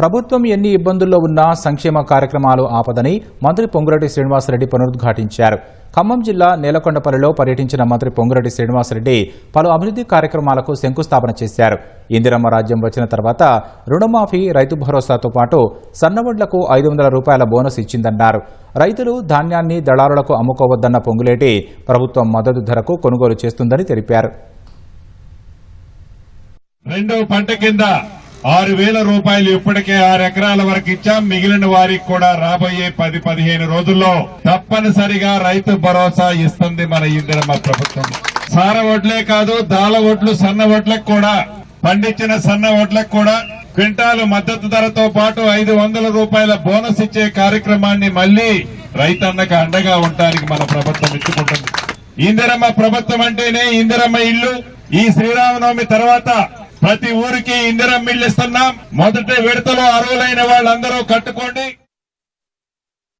ప్రభుత్వం ఎన్ని ఇబ్బందుల్లో ఉన్నా సంక్షేమ కార్యక్రమాలు ఆపదని మంత్రి పొంగురెడ్డి శ్రీనివాసరెడ్డి పునరుద్ఘాటించారు. ఖమ్మం జిల్లా నేలకొండపల్లిలో పర్యటించిన మంత్రి పొంగురెడ్డి శ్రీనివాసరెడ్డి పలు అభివృద్ధి కార్యక్రమాలకు శంకుస్థాపన చేశారు. ఇందిరమ్మ రాజ్యం వచ్చిన తర్వాత రుణమాఫీ రైతు భరోసాతో పాటు సన్నవడ్లకు ఐదు వందల రూపాయల బోనస్ ఇచ్చిందన్నారు. రైతులు ధాన్యాన్ని దళారులకు అమ్ముకోవద్దన్న పొంగులేటి ప్రభుత్వం మద్దతు ధరకు కొనుగోలు చేస్తుందని తెలిపారు. రెండో పంట కింద ఆరు వేల రూపాయలు ఇప్పటికే ఆరు ఎకరాల వరకు ఇచ్చాం. మిగిలిన వారికి కూడా రాబోయే పది పదిహేను రోజుల్లో తప్పనిసరిగా రైతు భరోసా ఇస్తుంది మన ఇందిరమ్మ ప్రభుత్వం. సార ఒడ్లే కాదు దాల వడ్లు సన్న వడ్లకు కూడా పండించిన సన్న వడ్లకు కూడా క్వింటాలు మద్దతు ధరతో పాటు ఐదు వందల రూపాయల బోనస్ ఇచ్చే కార్యక్రమాన్ని మళ్ళీ రైతన్నకు అండగా ఉండడానికి మన ప్రభుత్వం ఇచ్చుకుంటుంది ఇందిరమ్మ ప్రభుత్వం అంటేనే ఇందిరమ్మ ఇల్లు. ఈ శ్రీరామనవమి తర్వాత ప్రతి ఊరికి ఇందిరమ్మ ఇల్లు ఇస్తున్నాం. మొదటి విడతలో అర్హులైన వాళ్ళందరూ కట్టుకోండి.